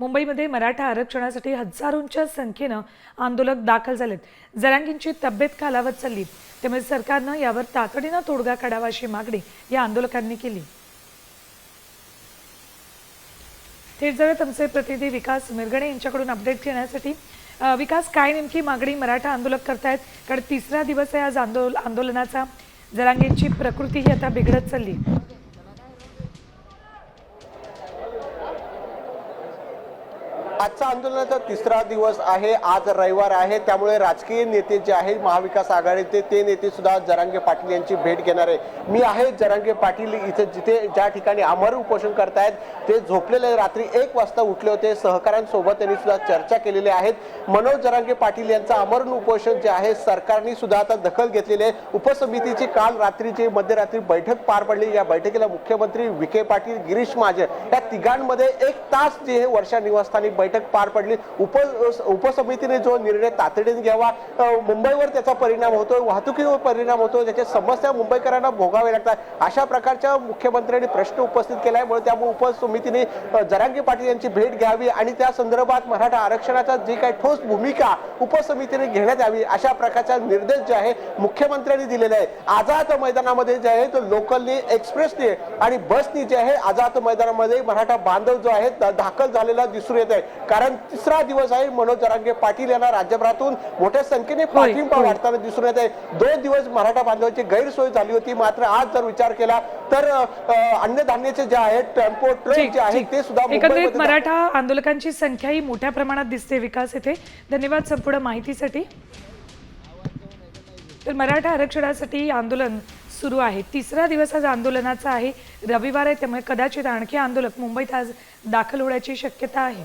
मुंबईमध्ये मराठा आरक्षणासाठी हजारोंच्या संख्येनं आंदोलक दाखल झालेत. जरांगींची तब्येत खालावत चालली. त्यामुळे सरकारनं यावर तातडीनं तोडगा काढावा अशी मागणी या आंदोलकांनी केली. थेट जाऊयात आमचे प्रतिनिधी विकास मिरगणे यांच्याकडून अपडेट घेण्यासाठी. विकास काय नेमकी मागणी मराठा आंदोलक करतायत? कारण तिसरा दिवस आहे आज आंदोल आंदोलनाचा. जरांगींची प्रकृती ही आता बिघडत चालली. आजचा आंदोलनाचा तिसरा दिवस आहे आज रविवार आहे. त्यामुळे राजकीय नेते जे आहेत महाविकास आघाडीचे ते नेते सुद्धा जरांगे पाटील यांची भेट घेणार आहे मी आहे जरांगे पाटील इथे जिथे ज्या ठिकाणी अमर उपोषण करतायत ते झोपलेले रात्री एक वाजता उठले होते. सहकाऱ्यांसोबत त्यांनी सुद्धा चर्चा केलेली आहेत मनोज जरांगे पाटील यांचं अमरण उपोषण जे आहे सरकारने सुद्धा आता दखल घेतलेली आहे. उपसमितीची काल रात्रीची मध्यरात्री बैठक पार पडली. या बैठकीला मुख्यमंत्री विखे पाटील गिरीश महाजन या तिघांमध्ये एक तास जे हे वर्षा निवासस्थानी बैठक बैठक पार पडली. उप उपसमितीने जो निर्णय तातडीने घ्यावा मुंबईवर त्याचा परिणाम होतोय वाहतुकीवर परिणाम होतोय त्याच्या समस्या मुंबईकरांना भोगाव्या लागतात अशा प्रकारच्या मुख्यमंत्र्यांनी प्रश्न उपस्थित केला आहे त्यामुळे उपसमितीने अ, जरांगे पाटील यांची भेट घ्यावी आणि त्या संदर्भात मराठा आरक्षणाचा जी काही ठोस भूमिका उपसमितीने घेण्यात यावी अशा प्रकारचा निर्देश जे आहे मुख्यमंत्र्यांनी दिलेला आहे. आझाद मैदानामध्ये जे आहे तो लोकलनी एक्सप्रेसनी आणि बसनी जे आहे आझाद मैदानामध्ये मराठा बांधव जो आहे दाखल झालेला दिसून येत आहे. कारण तिसरा दिवस आहे मनोज जरांगे पाटील यांना राज्यभरातून मोठ्या संख्येने पाठिंबा. वाढताना दिसून येत आहे. दोन दिवस मराठा बांधवांची गैरसोय झाली होती. मात्र आज जर विचार केला तर अन्नधान्याचे जे आहेत टेम्पो ट्रक ठीक, जे आहेत ठीक. ते सुद्धा एकंदरीत मराठा आंदोलकांची संख्या ही मोठ्या प्रमाणात दिसते विकास येथे. धन्यवाद संपूर्ण माहितीसाठी. तर मराठा आरक्षणासाठी आंदोलन सुरू आहे. तिसरा दिवस आज आंदोलनाचा आहे. रविवार आहे त्यामुळे कदाचित आणखी आंदोलक मुंबईत आज दाखल होण्याची शक्यता आहे.